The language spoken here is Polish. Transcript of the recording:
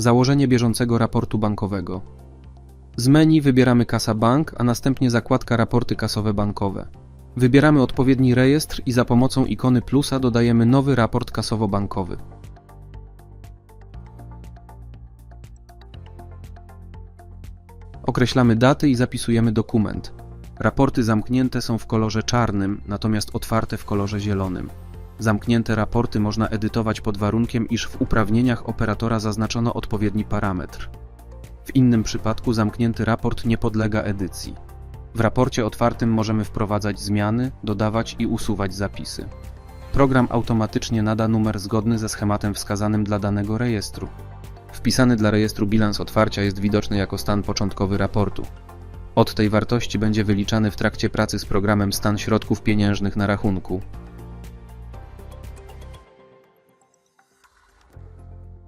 Założenie bieżącego raportu bankowego. Z menu wybieramy Kasa Bank, a następnie zakładka Raporty kasowe bankowe. Wybieramy odpowiedni rejestr i za pomocą ikony plusa dodajemy nowy raport kasowo-bankowy. Określamy daty i zapisujemy dokument. Raporty zamknięte są w kolorze czarnym, natomiast otwarte w kolorze zielonym. Zamknięte raporty można edytować pod warunkiem, iż w uprawnieniach operatora zaznaczono odpowiedni parametr. W innym przypadku zamknięty raport nie podlega edycji. W raporcie otwartym możemy wprowadzać zmiany, dodawać i usuwać zapisy. Program automatycznie nada numer zgodny ze schematem wskazanym dla danego rejestru. Wpisany dla rejestru bilans otwarcia jest widoczny jako stan początkowy raportu. Od tej wartości będzie wyliczany w trakcie pracy z programem stan środków pieniężnych na rachunku,